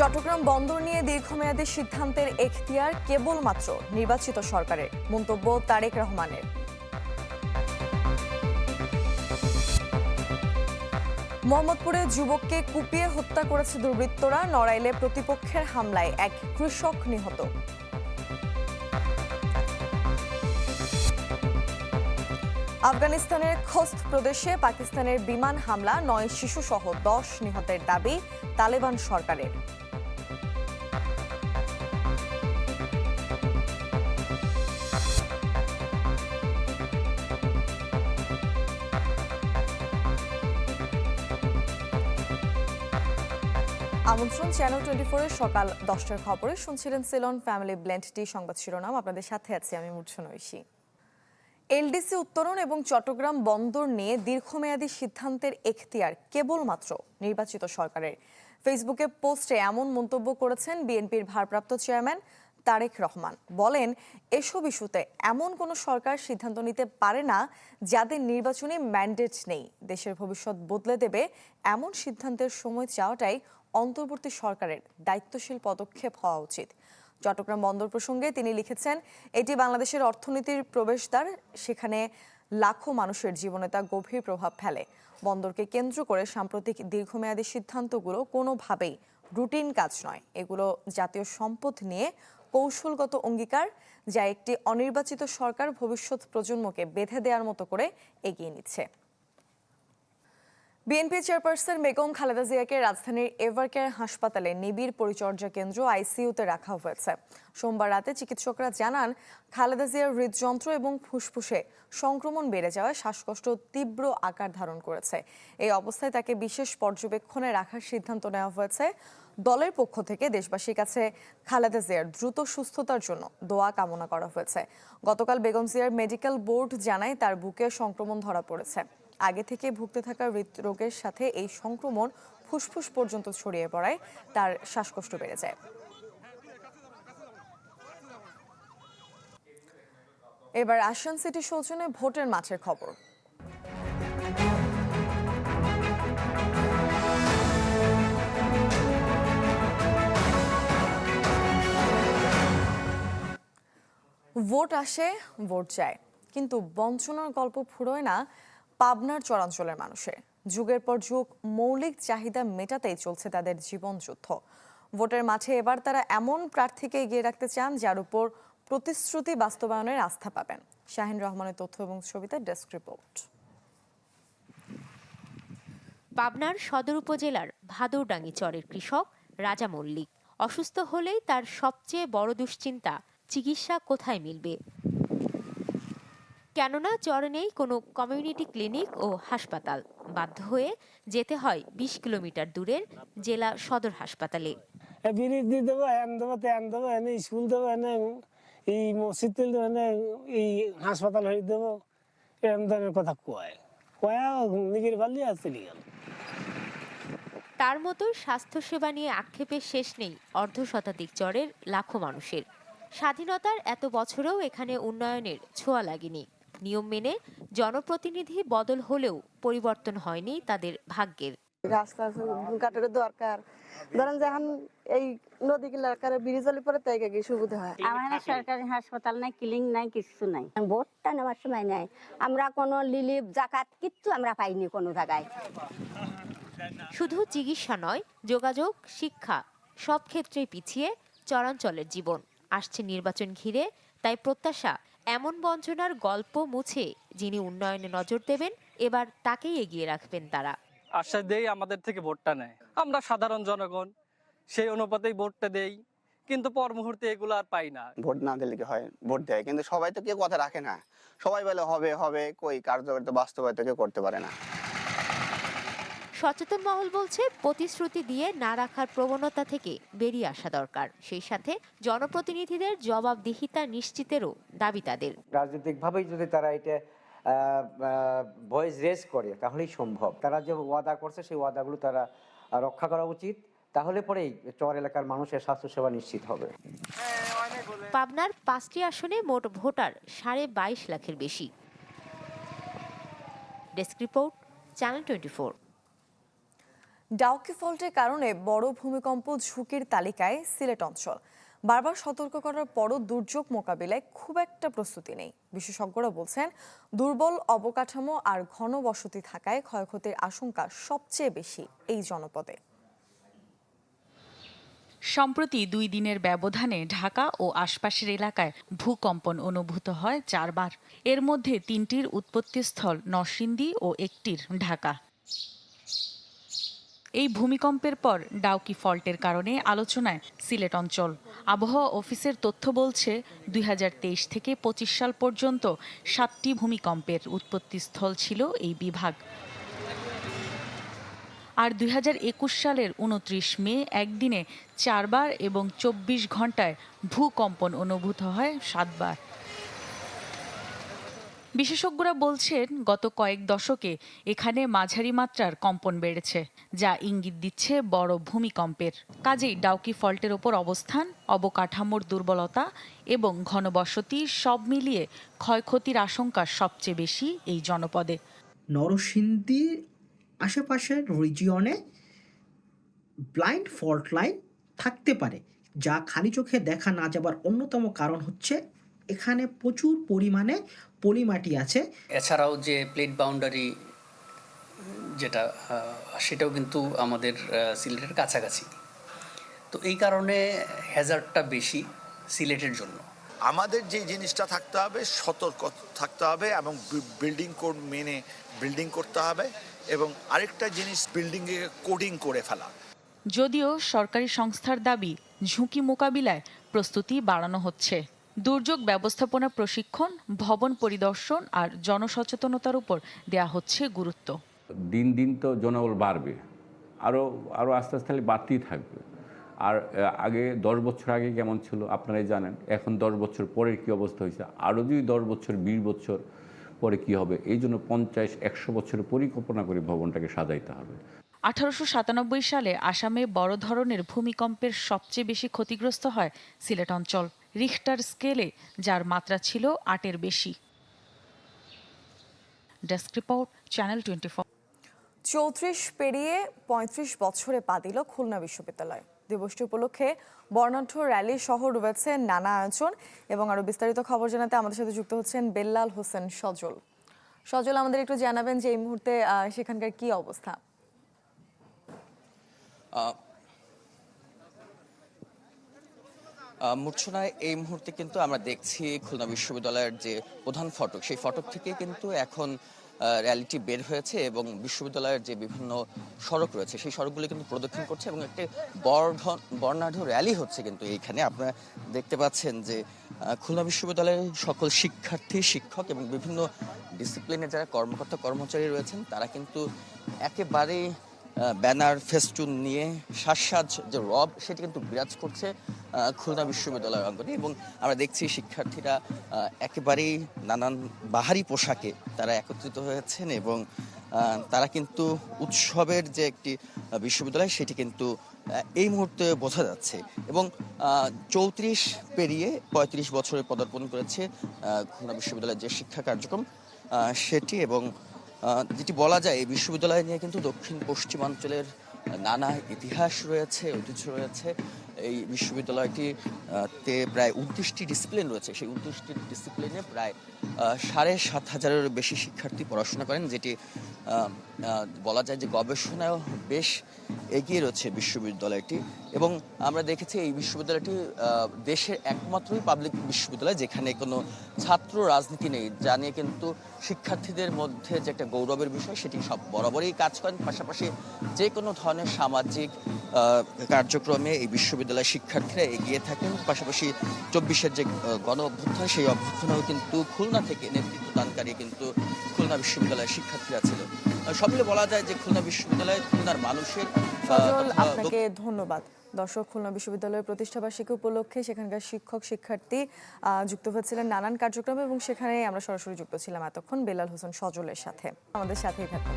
চট্টগ্রাম বন্দর নিয়ে দীর্ঘমেয়াদী সিদ্ধান্তের এখতিয়ার কেবলমাত্র নির্বাচিত সরকারের, মন্তব্য তারেক রহমানের। মোহাম্মদপুরে যুবককে কুপিয়ে হত্যা করেছে দুর্বৃত্তরা, নড়াইলে প্রতিপক্ষের হামলায় এক কৃষক নিহত। আফগানিস্তানের খোস্ত প্রদেশে পাকিস্তানের বিমান হামলা, নয় শিশুসহ দশ নিহতের দাবি তালেবান সরকারের। আমন্ত্রণ চ্যানেল টোয়েন্টি ফোরের সকাল দশটার খবরে শুনছিলেন সিলন ফ্যামিলি ব্লেন্ডটি সংবাদ শিরোনাম। আপনাদের সাথে আছি আমি মূর্ছন ঐশী। এলডিসি উত্তরণ এবং চট্টগ্রাম বন্দর নিয়ে দীর্ঘমেয়াদী সিদ্ধান্তের এখতিয়ার কেবলমাত্র নির্বাচিত সরকারের। ফেসবুকে পোস্টে এমন মন্তব্য করেছেন বিএনপির ভারপ্রাপ্ত চেয়ারম্যান তারেক রহমান বলেন, এসব ইস্যুতে এমন কোনো সরকার সিদ্ধান্ত নিতে পারে না যাদের নির্বাচনী ম্যান্ডেট নেই। দেশের ভবিষ্যৎ বদলে দেবে এমন সিদ্ধান্তের সময় চাওয়াটাই অন্তর্বর্তী সরকারের দায়িত্বশীল পদক্ষেপ হওয়া উচিত। চট্টগ্রাম বন্দর প্রসঙ্গে তিনি লিখেছেন, এটি বাংলাদেশের অর্থনীতির প্রবেশদ্বার, সেখানে লাখো মানুষের জীবনে তা গভীর প্রভাব ফেলে। বন্দরকে কেন্দ্র করে সাম্প্রতিক দীর্ঘমেয়াদী সিদ্ধান্তগুলো কোনোভাবেই রুটিন কাজ নয়। এগুলো জাতীয় সম্পদ নিয়ে কৌশলগত অঙ্গীকার, যা একটি অনির্বাচিত সরকার ভবিষ্যৎ প্রজন্মকে বেঁধে দেওয়ার মতো করে এগিয়ে নিচ্ছে। বিএনপি চেয়ারপারসন বেগম খালেদা জিয়াকে রাজধানীর এভারকেয়ার হাসপাতালে নিবিড় পরিচর্যা কেন্দ্র আইসিইউতে রাখা হয়েছে। সোমবার রাতে চিকিৎসকরা জানান, খালেদা জিয়ার হৃদযন্ত্র এবং ফুসফুসে সংক্রমণ বেড়ে যাওয়ায় শ্বাসকষ্ট তীব্র আকার ধারণ করেছে। এই অবস্থায় তাকে বিশেষ পর্যবেক্ষণে রাখার সিদ্ধান্ত নেওয়া হয়েছে। দলের পক্ষ থেকে দেশবাসীর কাছে খালেদা জিয়ার দ্রুত সুস্থতার জন্য দোয়া কামনা করা হয়েছে। গতকাল বেগম জিয়ার মেডিকেল বোর্ড জানায় তার বুকে সংক্রমণ ধরা পড়েছে। আগে থেকে ভুগতে থাকা হৃদরোগের সাথে এই সংক্রমণ ফুসফুস পর্যন্ত ছড়িয়ে পড়ায় তার শ্বাসকষ্ট বেড়ে যায়। এবার আসান সিটি, সৌজন্যে ভোটের মাঠের খবর। ভোট আসে, ভোট যায়। কিন্তু বঞ্চনার গল্প ফুরোয় না পাবনার চরাঞ্চলের মানুষের যুগের পর যুগ মৌলিক চাহিদা মেটাতেই চলছে তাদের জীবন যুদ্ধ। ভোটের মাঠে এবার তারা এমন প্রার্থীকে এগিয়ে রাখতে চান যার উপর প্রতিশ্রুতি বাস্তবায়নের আস্থা পাবেন। শাহিন রহমানের তথ্য এবং ছবিতে ডেস্ক রিপোর্ট। পাবনার সদর উপজেলার ভাদরডাঙ্গি চরের কৃষক রাজা মল্লিক অসুস্থ হলেই তার সবচেয়ে বড় দুশ্চিন্তা চিকিৎসা কোথায় মিলবে? কেননা চরে নেই কোনো কমিউনিটি ক্লিনিক ও হাসপাতাল। বাধ্য হয়ে যেতে হয় বিশ কিলোমিটার দূরের জেলা সদর হাসপাতালে। এ ব্রিজ দিয়ে দেবো এন দেবো তেন দেবো এনে স্কুল দেবো এনে এই মসজিদ তুল দেবো এনে এই হাসপাতাল হয়ে দেবো। ধরনের কথা কয়। কয়া নিজের গেল তার মতোই স্বাস্থ্যসেবা নিয়ে আক্ষেপের শেষ নেই অর্ধ শতাধিক চরের লাখো মানুষের। স্বাধীনতার এত বছরেও এখানে উন্নয়নের ছোঁয়া লাগেনি। নিয়ম মেনে জনপ্রতিনিধি বদল হলেও পরিবর্তন হয়নি তাদের ভাগ্যের। রাস্তা ঘাটের দরকার। ধরেন যখন এই নদী এলাকার ব্রিজ হলে পরে তাই গিয়ে সুবিধা হয়। আমাদের সরকারি হাসপাতাল নাই ক্লিনিক নাই কিছু নাই। ভোটটা নেওয়ার সময় নাই। আমরা কোনো লিলিপ জাকাত কিচ্ছু আমরা পাইনি কোনো জায়গায়। শুধু চিকিৎসা নয় যোগাযোগ শিক্ষা সব ক্ষেত্রেই পিছিয়ে চরাঞ্চলের জীবন। আসছে নির্বাচন ঘিরে। তাই প্রত্যাশা এমন বঞ্চনার গল্প মুছে যিনি উন্নয়নে নজর দেবেন এবার তাকেই এগিয়ে রাখবেন তারা। আশ্বাস দেই আমাদের থেকে ভোটটা নেয়। আমরা সাধারণ জনগণ সেই অনুপাতেই ভোটটা দেই। কিন্তু পর মুহূর্তে এগুলো আর পাই না। ভোট না দিলে কি হয়? ভোট দেয়। কিন্তু সবাই তো কেউ কথা রাখে না। সবাই বলে হবে হবে কই? কার্যকরিত বাস্তবায়িত কেউ করতে পারে না। সচেতন মহল বলছে প্রতিশ্রুতি দিয়ে না রাখার প্রবণতা থেকে বেরিয়ে আসা দরকার। সেই সাথে জনপ্রতিনিধিদের জবাবদিহিতা নিশ্চিতেরও দাবি তাদের। রাজনৈতিকভাবেই যদি তারা এটা ভয়েস রেজ করে তাহলেই সম্ভব। তারা যে ওয়াদা করছে সেই ওয়াদাগুলো তারা রক্ষা করা উচিত। তাহলে পরেই চর এলাকার মানুষের স্বাস্থ্যসেবা নিশ্চিত হবে। পাবনার পাঁচটি আসনে মোট ভোটার সাড়ে বাইশ লাখের বেশি। Desk report channel twenty Dauki ফল্টের কারণে বড় ভূমিকম্প ঝুঁকির তালিকায় সিলেট অঞ্চল। বারবার সতর্ক করার পরও দুর্যোগ মোকাবিলায় খুব একটা প্রস্তুতি নেই। বিশেষজ্ঞরা বলছেন, দুর্বল অবকাঠামো আর ঘন বসতি থাকায় ক্ষয়ক্ষতির আশঙ্কা সবচেয়ে বেশি এই জনপদে। সম্প্রতি দুই দিনের ব্যবধানে ঢাকা ও আশপাশের এলাকায় ভূকম্পন অনুভূত হয় চারবার। এর মধ্যে তিনটির উৎপত্তিস্থল নরসিংদী ও একটির ঢাকা। এই ভূমিকম্পের পর ডাউকি ফল্টের কারণে আলোচনায় সিলেট অঞ্চল। আবহাওয়া অফিসের তথ্য বলছে, দুই হাজার তেইশ থেকে পঁচিশ সাল পর্যন্ত সাতটি ভূমিকম্পের উৎপত্তিস্থল ছিল এই বিভাগ। আর দুই হাজার একুশ সালের উনত্রিশ মে একদিনে চারবার এবং চব্বিশ ঘন্টায় ভূকম্পন অনুভূত হয় সাতবার। বিশেষজ্ঞরা বলছেন, গত কয়েক দশকে এখানে মাঝারি মাত্রার কম্পন বেড়েছে, যা ইঙ্গিত দিচ্ছে বড় ভূমিকম্পের। কাজেই ডাউকি ফল্টের ওপর অবস্থান, অবকাঠামোর দুর্বলতা এবং ঘনবসতি সব মিলিয়ে ক্ষয়ক্ষতির আশঙ্কা সবচেয়ে বেশি এই জনপদে। নরসিংদীর আশেপাশের রিজিয়নে ব্লাইন্ড ফল্ট লাইন থাকতে পারে, যা খালি চোখে দেখা না যাবার অন্যতম কারণ হচ্ছে এখানে প্রচুর পরিমাণে পলিমাটি আছে। এছাড়াও যে প্লেট বাউন্ডারি যেটা সেটাও কিন্তু আমাদের সিলেটের কাছাকাছি। তো এই কারণে হ্যাজার্ডটা বেশি সিলেটের জন্য। আমাদের যে জিনিসটা থাকতে হবে সতর্ক থাকতে হবে এবং বিল্ডিং কোড মেনে বিল্ডিং করতে হবে এবং আরেকটা জিনিস বিল্ডিংয়ে কোডিং করে ফেলা। যদিও সরকারি সংস্থার দাবি ঝুঁকি মোকাবিলায় প্রস্তুতি বাড়ানো হচ্ছে। দুর্যোগ ব্যবস্থাপনা প্রশিক্ষণ ভবন পরিদর্শন আর জনসচেতনতার উপর দেয়া হচ্ছে গুরুত্ব। দিন দিন তো জনবল বাড়বে। আরও আরও আস্তে আস্তে বাড়তেই থাকবে। আর আগে দশ বছর আগে কেমন ছিল আপনারাই জানেন এখন দশ বছর পরের কী অবস্থা হয়েছে? আরও যদি দশ বছর বিশ বছর পরে কি হবে? এই জন্য পঞ্চাশ একশো বছরের পরিকল্পনা করে ভবনটাকে সাজাইতে হবে। আঠারোশো সাতানব্বই সালে আসামে বড় ধরনের ভূমিকম্পের সবচেয়ে বেশি ক্ষতিগ্রস্ত হয় সিলেট অঞ্চল। রিখটার স্কেলে যার মাত্রা ছিল আটের বেশি। ডেস্ক রিপোর্ট চ্যানেল টোয়েন্টি চৌত্রিশ পেরিয়ে পঁয়ত্রিশ বছরে পা দিল খুলনা বিশ্ববিদ্যালয়। দিবসটি উপলক্ষে বর্ণাঢ্য র্যালি সহ রয়েছে নানা আয়োজন এবং আরও বিস্তারিত খবর জানাতে আমাদের সাথে যুক্ত হচ্ছেন বেল্লাল হোসেন সজল। সজল আমাদের একটু জানাবেন যে এই মুহূর্তে সেখানকার কি অবস্থা? মূর্ছনায় এই মুহূর্তে কিন্তু আমরা দেখছি খুলনা বিশ্ববিদ্যালয়ের যে প্রধান ফটক, সেই ফটক থেকে কিন্তু এখন র্যালিটি বের হয়েছে এবং বিশ্ববিদ্যালয়ের যে বিভিন্ন সড়ক রয়েছে, সেই সড়কগুলি কিন্তু প্রদক্ষিণ করছে এবং একটি বর্ধ- বর্ণাঢ্য র্যালি হচ্ছে কিন্তু এইখানে। আপনারা দেখতে পাচ্ছেন যে খুলনা বিশ্ববিদ্যালয়ের সকল শিক্ষার্থী, শিক্ষক এবং বিভিন্ন ডিসিপ্লিনের যারা কর্মকর্তা, কর্মচারী রয়েছেন, তারা কিন্তু একেবারেই ব্যানার ফেস্টুন নিয়ে শ্বাসসাজ যে রব, সেটি কিন্তু বিরাজ করছে। খুলনা বিশ্ববিদ্যালয়ের অঙ্গনে এবং আমরা দেখছি শিক্ষার্থীরা একেবারেই নানান বাহারি পোশাকে তারা একত্রিত হয়েছেন এবং তারা কিন্তু উৎসবের যে একটি বিশ্ববিদ্যালয় সেটি কিন্তু এই মুহূর্তে বোঝা যাচ্ছে এবং চৌত্রিশ পেরিয়ে পঁয়ত্রিশ বছরে পদার্পণ করেছে খুলনা বিশ্ববিদ্যালয়ের যে শিক্ষা কার্যক্রম সেটি এবং যেটি বলা যায় এই বিশ্ববিদ্যালয় নিয়ে কিন্তু দক্ষিণ পশ্চিমাঞ্চলের নানা ইতিহাস রয়েছে, ঐতিহ্য রয়েছে। এই বিশ্ববিদ্যালয়টিতে প্রায় উনত্রিশটি ডিসিপ্লিন রয়েছে। সেই উনত্রিশটি ডিসিপ্লিনে প্রায় সাড়ে সাত হাজারেরও বেশি শিক্ষার্থী পড়াশোনা করেন, যেটি বলা যায় যে গবেষণায় বেশ এগিয়ে রয়েছে বিশ্ববিদ্যালয়টি এবং আমরা দেখেছি এই বিশ্ববিদ্যালয়টি দেশের একমাত্রই পাবলিক বিশ্ববিদ্যালয় যেখানে কোনো ছাত্র রাজনীতি নেই, যা নিয়ে কিন্তু শিক্ষার্থীদের মধ্যে যে একটা গৌরবের বিষয় সেটি সব বরাবরই কাজ করেন। পাশাপাশি যে কোনো ধরনের সামাজিক কার্যক্রমে এই বিশ্ববিদ্যালয়ের শিক্ষার্থীরা এগিয়ে থাকেন। পাশাপাশি চব্বিশের যে গণ অভ্যুত্থান, সেই অভ্যুত্থানেও কিন্তু খুলনা থেকে নেতৃত্ব দানকারী কিন্তু খুলনা বিশ্ববিদ্যালয়ের শিক্ষার্থীরা ছিল। সব মিলে বলা যায় যে খুলনা বিশ্ববিদ্যালয় খুলনার মানুষের সজল আপনাকে ধন্যবাদ। দর্শক খুলনা বিশ্ববিদ্যালয়ের প্রতিষ্ঠাবার্ষিকী উপলক্ষে সেখানকার শিক্ষক শিক্ষার্থী আহ, যুক্ত হয়েছিলেন নানান কার্যক্রমে এবং সেখানে আমরা সরাসরি যুক্ত ছিলাম এতক্ষণ বেলাল হোসেন সজলের সাথে। আমাদের সাথেই থাকুন।